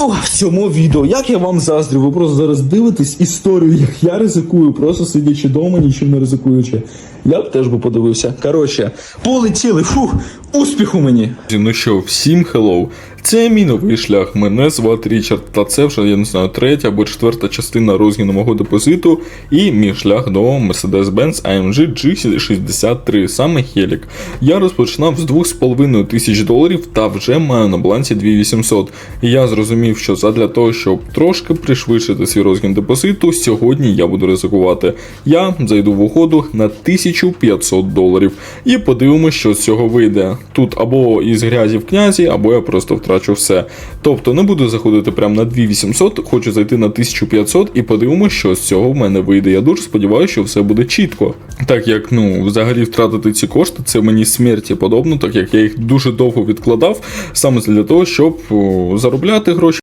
О, в цьому відео, як я вам заздрю, ви просто зараз дивитесь історію, як я ризикую, просто сидячи вдома, нічим не ризикуючи. Я б теж би подивився. Коротше, полетіли, фух, успіху мені! Ну що, всім хеллоу. Це мій новий шлях. Мене звати Річард, та це вже, я не знаю, третя або четверта частина розгіну мого депозиту і мій шлях до Mercedes-Benz AMG G63, саме Хелік. Я розпочинав з 2,5 тисяч доларів та вже маю на балансі 2800. І я зрозумів, що задля того, щоб трошки пришвидшити свій розгін депозиту, сьогодні я буду ризикувати. Я зайду в угоду на 1500 доларів і подивимося, що з цього вийде. Тут або із грязі в князі, або я просто втрачу все. Тобто не буду заходити прямо на 2800, хочу зайти на 1500 і подивимося, що з цього в мене вийде. Я дуже сподіваюся, що все буде чітко. Так як ну взагалі втратити ці кошти, це мені смерті подобно, так як я їх дуже довго відкладав, саме для того, щоб заробляти гроші.